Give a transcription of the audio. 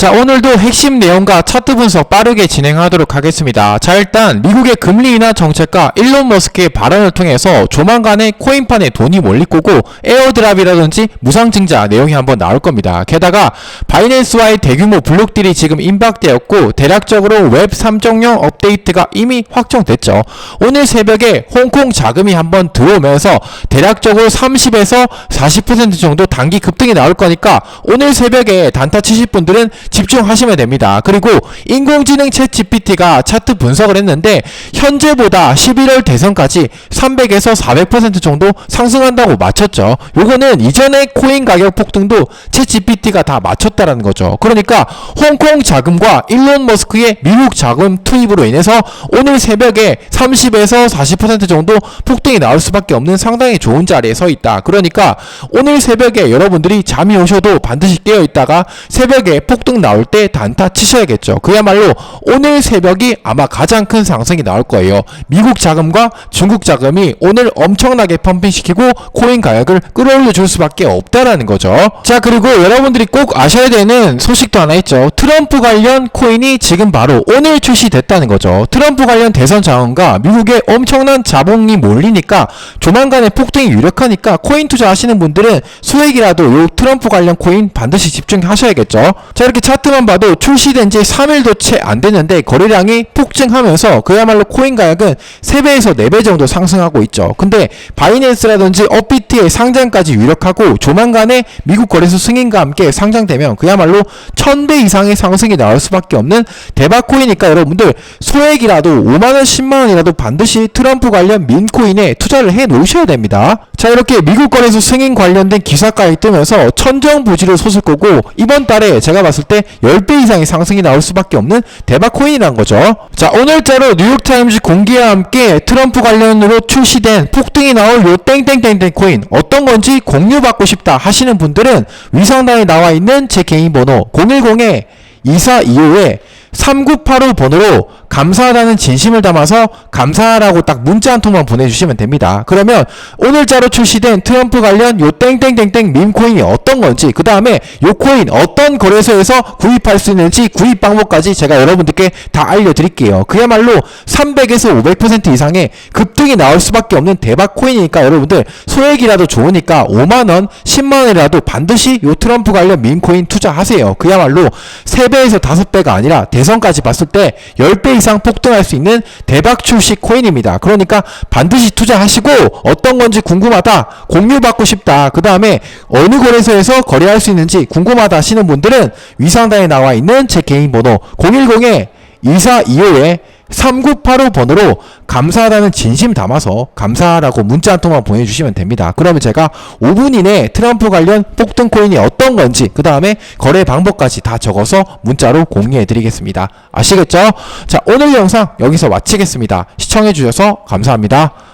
자, 오늘도 핵심 내용과 차트 분석 빠르게 진행하도록 하겠습니다. 자, 일단 미국의 금리 인하 정책과 일론 머스크의 발언을 통해서 조만간에 코인판에 돈이 몰릴 거고 에어드랍이라든지 무상증자 내용이 한번 나올 겁니다. 게다가 바이낸스와의 대규모 블록딜이 지금 임박되었고 대략적으로 웹 3.0 업데이트가 이미 확정됐죠. 오늘 새벽에 홍콩 자금이 한번 들어오면서 대략적으로 30에서 40% 정도 단기 급등이 나올 거니까 오늘 새벽에 단타 치실 분들은 집중하시면 됩니다. 그리고 인공지능 챗 GPT가 차트 분석을 했는데 현재보다 11월 대선까지 300에서 400% 정도 상승한다고 맞췄죠. 요거는 이전에 코인 가격 폭등도 챗 GPT가 다 맞췄다라는 거죠. 그러니까 홍콩 자금과 일론 머스크의 미국 자금 투입으로 인해서 오늘 새벽에 30에서 40% 정도 폭등이 나올 수밖에 없는 상당히 좋은 자리에 서 있다. 그러니까 오늘 새벽에 여러분들이 잠이 오셔도 반드시 깨어 있다가 새벽에 폭등 나올 때 단타 치셔야겠죠. 그야말로 오늘 새벽이 아마 가장 큰 상승이 나올 거예요. 미국 자금과 중국 자금이 오늘 엄청나게 펌핑시키고 코인 가격을 끌어올려 줄 수밖에 없다라는 거죠. 자, 그리고 여러분들이 꼭 아셔야 되는 소식도 하나 있죠. 트럼프 관련 코인이 지금 바로 오늘 출시됐다는 거죠. 트럼프 관련 대선 자원과 미국의 엄청난 자본이 몰리니까 조만간에 폭등이 유력하니까 코인 투자하시는 분들은 수익이라도 요 트럼프 관련 코인 반드시 집중하셔야겠죠. 자, 이렇게 차트만 봐도 출시된 지 3일도 채 안 됐는데 거래량이 폭증하면서 그야말로 코인 가격은 3배에서 4배 정도 상승하고 있죠. 근데 바이낸스라든지 업비트의 상장까지 유력하고 조만간에 미국 거래소 승인과 함께 상장되면 그야말로 1000배 이상의 상승이 나올 수밖에 없는 대박 코인이니까 여러분들 소액이라도 5만원, 10만원이라도 반드시 트럼프 관련 민코인에 투자를 해 놓으셔야 됩니다. 자, 이렇게 미국 거래소 승인 관련된 기사까지 뜨면서 천정부지를 솟을 거고 이번 달에 제가 봤을 때 10배 이상의 상승이 나올 수밖에 없는 대박 코인이란 거죠. 자, 오늘자로 뉴욕타임즈 공개와 함께 트럼프 관련으로 출시된 폭등이 나올 요 땡땡땡땡 코인 어떤 건지 공유받고 싶다 하시는 분들은 위상단에 나와 있는 제 개인 번호 010에 2425에 3985 번호로 감사하다는 진심을 담아서 감사하라고 딱 문자 한 통만 보내주시면 됩니다. 그러면 오늘자로 출시된 트럼프 관련 요 땡땡땡땡 밈코인이 어떤 건지 그 다음에 요 코인 어떤 거래소에서 구입할 수 있는지 구입 방법까지 제가 여러분들께 다 알려드릴게요. 그야말로 300에서 500% 이상의 급등이 나올 수밖에 없는 대박 코인이니까 여러분들 소액이라도 좋으니까 5만원, 10만원이라도 반드시 요 트럼프 관련 밈코인 투자하세요. 그야말로 3배에서 5배가 아니라 대 선까지 봤을 때 10배 이상 폭등할 수 있는 대박 출시 코인입니다. 그러니까 반드시 투자하시고 어떤 건지 궁금하다, 공유받고 싶다, 그 다음에 어느 거래소에서 거래할 수 있는지 궁금하다 하시는 분들은 위상단에 나와 있는 제 개인 번호 010에 2425에 3985 번호로 감사하다는 진심 담아서 감사하라고 문자 한 통만 보내주시면 됩니다. 그러면 제가 5분 이내에 트럼프 관련 폭등 코인이 어떤 건지 그 다음에 거래 방법까지 다 적어서 문자로 공유해 드리겠습니다. 아시겠죠? 자 오늘 영상 여기서 마치겠습니다. 시청해 주셔서 감사합니다.